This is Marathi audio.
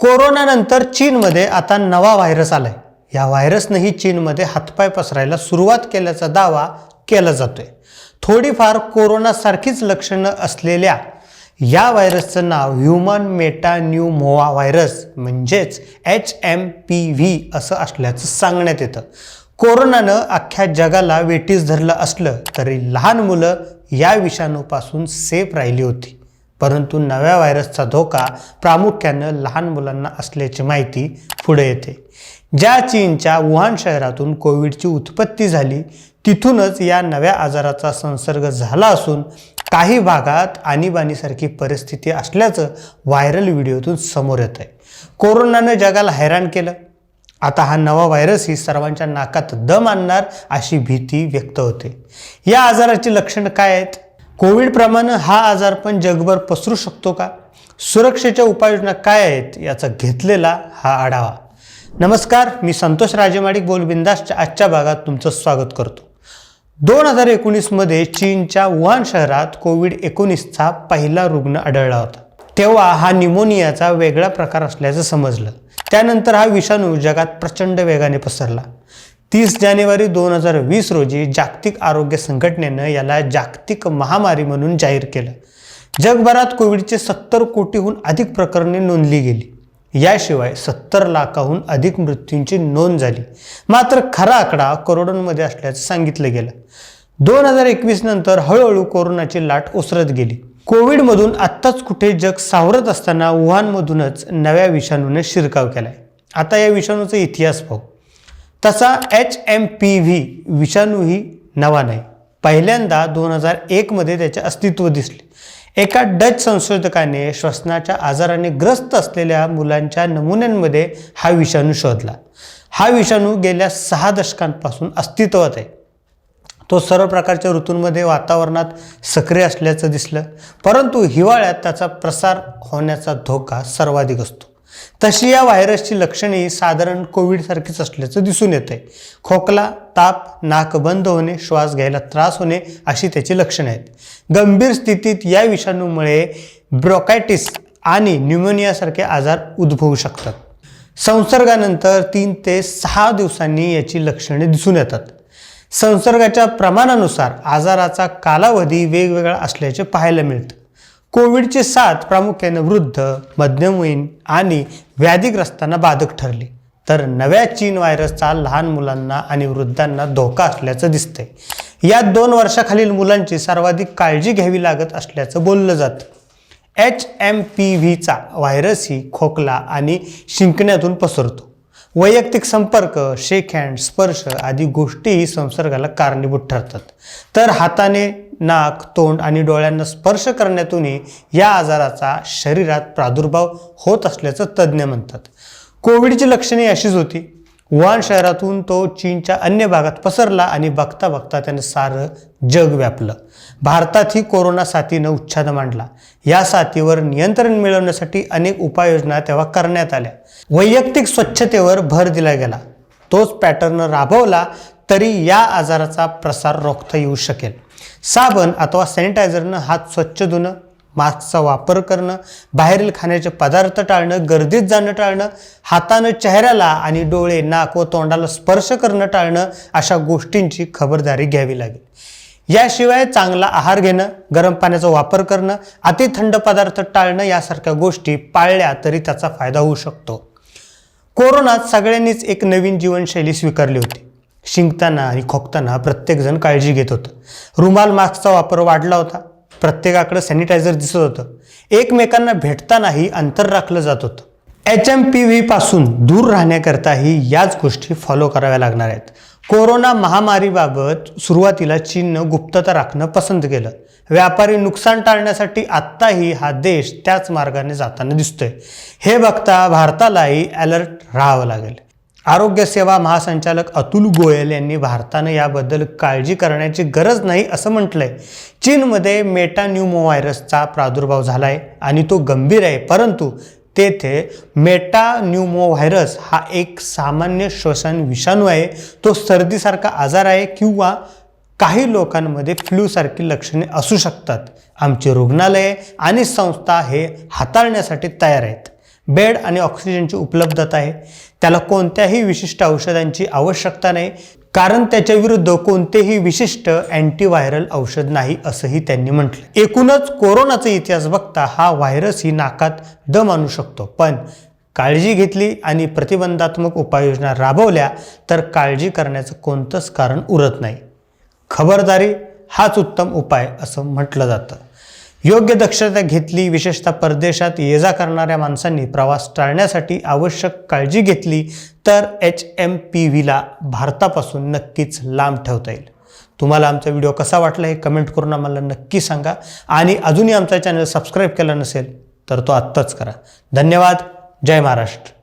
कोरोनानंतर चीनमध्ये आता नवा व्हायरस आलाय. या व्हायरसनंही चीनमध्ये हातपाय पसरायला सुरुवात केल्याचा दावा केला जातोय. थोडीफार कोरोनासारखीच लक्षणं असलेल्या या व्हायरसचं नाव human metapneumovirus म्हणजेच एच एम पी व्ही असं असल्याचं सांगण्यात येतं. कोरोनानं अख्ख्या जगाला वेटीस धरलं असलं तरी लहान मुलं या विषाणूपासून सेफ राहिली होती. परंतु नव्या व्हायरसचा धोका प्रामुख्यानं लहान मुलांना असल्याची माहिती पुढे येते. ज्या चीनच्या वुहान शहरातून कोविडची उत्पत्ती झाली तिथूनच या नव्या आजाराचा संसर्ग झाला असून काही भागात आणीबाणीसारखी परिस्थिती असल्याचं व्हायरल व्हिडिओतून समोर येत आहे कोरोनानं जगाला हैराण केलं. आता हा नवा व्हायरस ही सर्वांच्या नाकात दम आणणार अशी भीती व्यक्त होते. या आजाराची लक्षणं काय आहेत? कोविडप्रमाणे हा आजार पण जगभर पसरू शकतो का? सुरक्षेच्या उपाययोजना काय आहेत याचा घेतलेला हा आढावा. नमस्कार मी संतोष राजेमाडिक बोलबिंदासच्या आजच्या भागात तुमचं स्वागत करतो. दोन हजार एकोणीसमध्ये चीनच्या वुहान शहरात कोविड एकोणीसचा पहिला रुग्ण आढळला होता. तेव्हा हा निमोनियाचा वेगळा प्रकार असल्याचं समजलं. त्यानंतर हा विषाणू जगात प्रचंड वेगाने पसरला. तीस जानेवारी दोन हजार वीस रोजी जागतिक आरोग्य संघटनेनं याला जागतिक महामारी म्हणून जाहीर केलं. जगभरात कोविडचे सत्तर कोटीहून अधिक प्रकरणे नोंदली गेली. याशिवाय सत्तर लाखाहून अधिक मृत्यूंची नोंद झाली. मात्र खरा आकडा करोडोंमध्ये असल्याचं सांगितलं गेलं. दोन हजार एकवीस नंतर हळूहळू कोरोनाची लाट ओसरत गेली. कोविडमधून आत्ताच कुठे जग सावरत असताना वुहानमधूनच नव्या विषाणूने शिरकाव केलाय. आता या विषाणूचा इतिहास पाहू. तसा एच एम पी व्ही विषाणूही नवा नाही. पहिल्यांदा दोन हजार एकमध्ये त्याचे अस्तित्व दिसले. एका डच संशोधकाने श्वसनाच्या आजाराने ग्रस्त असलेल्या मुलांच्या नमुन्यांमध्ये हा विषाणू शोधला. हा विषाणू गेल्या सहा दशकांपासून अस्तित्वात आहे. तो सर्व प्रकारच्या ऋतूंमध्ये वातावरणात सक्रिय असल्याचं दिसलं. परंतु हिवाळ्यात त्याचा प्रसार होण्याचा धोका सर्वाधिक असतो. तशी या व्हायरसची लक्षणे साधारण कोविडसारखीच असल्याचं दिसून येते खोकला ताप नाक बंद होणे श्वास घ्यायला त्रास होणे अशी त्याची लक्षणे आहेत. गंभीर स्थितीत या विषाणूमुळे ब्रोकायटिस आणि न्यूमोनियासारखे आजार उद्भवू शकतात. संसर्गानंतर तीन ते सहा दिवसांनी याची लक्षणे दिसून येतात. संसर्गाच्या प्रमाणानुसार आजाराचा कालावधी वेगवेगळा असल्याचे पाहायला मिळतं. कोविडची साथ प्रामुख्याने वृद्ध मध्यमवयीन आणि व्याधीग्रस्तांना बाधक ठरली. तर नव्या चीन व्हायरसचा लहान मुलांना आणि वृद्धांना धोका असल्याचं दिसतंय. या दोन वर्षाखालील मुलांची सर्वाधिक काळजी घ्यावी लागत असल्याचं बोललं जातं. एच एम पी व्हीचा व्हायरसही खोकला आणि शिंकण्यातून पसरतो. वैयक्तिक संपर्क शेक हँड स्पर्श आदी गोष्टीही संसर्गाला कारणीभूत ठरतात. तर हाताने नाक तोंड आणि डोळ्यांना स्पर्श करण्यातूनही या आजाराचा शरीरात प्रादुर्भाव होत असल्याचं तज्ज्ञ म्हणतात. कोविडची लक्षणे अशीच होती. वुहान शहरातून तो चीनच्या अन्य भागात पसरला आणि बघता बघता त्याने सारं जग व्यापलं. भारतातही कोरोना साथीनं उच्छाद मांडला. या साथीवर नियंत्रण मिळवण्यासाठी अनेक उपाययोजना तेव्हा करण्यात आल्या. वैयक्तिक स्वच्छतेवर भर दिला गेला. तोच पॅटर्न राबवला तरी या आजाराचा प्रसार रोखता येऊ शकेल. साबण अथवा सॅनिटायझरनं हात स्वच्छ धुणं मास्कचा वापर करणं बाहेरील खाण्याचे पदार्थ टाळणं गर्दीत जाणं टाळणं हातानं चेहऱ्याला आणि डोळे नाक व तोंडाला स्पर्श करणं टाळणं अशा गोष्टींची खबरदारी घ्यावी लागेल. याशिवाय चांगला आहार घेणं गरम पाण्याचा वापर करणं अति थंड पदार्थ टाळणं यासारख्या गोष्टी पाळल्या तरी त्याचा फायदा होऊ शकतो. कोरोनात सगळ्यांनीच एक नवीन जीवनशैली स्वीकारली होती. शिंकताना आणि खोकताना प्रत्येकजण काळजी घेत होतं. रुमाल मास्कचा वापर वाढला होता. प्रत्येकाकडे सॅनिटायझर दिसत होतं. एकमेकांना भेटतानाही अंतर राखलं जात होतं. एच एम पी व्हीपासून दूर राहण्याकरताही याच गोष्टी फॉलो कराव्या लागणार आहेत. कोरोना महामारीबाबत सुरुवातीला चीननं गुप्तता राखणं पसंत केलं. व्यापारी नुकसान टाळण्यासाठी आत्ताही हा देश त्याच मार्गाने जाताना दिसतोय. हे बघता भारतालाही अलर्ट राहावं लागेल. आरोग्य सेवा महासंचालक अतुल गोयल यांनी भारतानं याबद्दल काळजी करण्याची गरज नाही असं म्हटलंय. चीनमध्ये मेटान्युमो व्हायरसचा प्रादुर्भाव झाला आहे आणि तो गंभीर आहे. परंतु तेथे मेटान्युमो व्हायरस हा एक सामान्य श्वसन विषाणू आहे. तो सर्दीसारखा आजार आहे किंवा काही लोकांमध्ये फ्लूसारखी लक्षणे असू शकतात. आमची रुग्णालये आणि संस्था हे हाताळण्यासाठी तयार आहेत. बेड आणि ऑक्सिजनची उपलब्धता आहे. त्याला कोणत्याही विशिष्ट औषधांची आवश्यकता नाही. कारण त्याच्या विरुद्ध कोणतेही विशिष्ट अँटीव्हायरल औषध नाही असंही त्यांनी म्हटलं. एकूणच कोरोनाचा इतिहास बघता हा व्हायरस ही नाकात दम आणू शकतो. पण काळजी घेतली आणि प्रतिबंधात्मक उपाययोजना राबवल्या तर काळजी करण्याचं कोणतंच कारण उरत नाही. खबरदारी हाच उत्तम उपाय असं म्हटलं जातं. योग्य दक्षता घेतली विशेषतः परदेशात ये जा करणाऱ्या माणसांनी प्रवास टाळण्यासाठी आवश्यक काळजी घेतली तर एच एम पी व्हीला भारतापासून नक्कीच लांब ठेवता येईल. तुम्हाला आमचा व्हिडिओ कसा वाटला हे कमेंट करून आम्हाला नक्की सांगा. आणि अजूनही आमचा चॅनल सबस्क्राईब केला नसेल तर तो आत्ताच करा. धन्यवाद. जय महाराष्ट्र.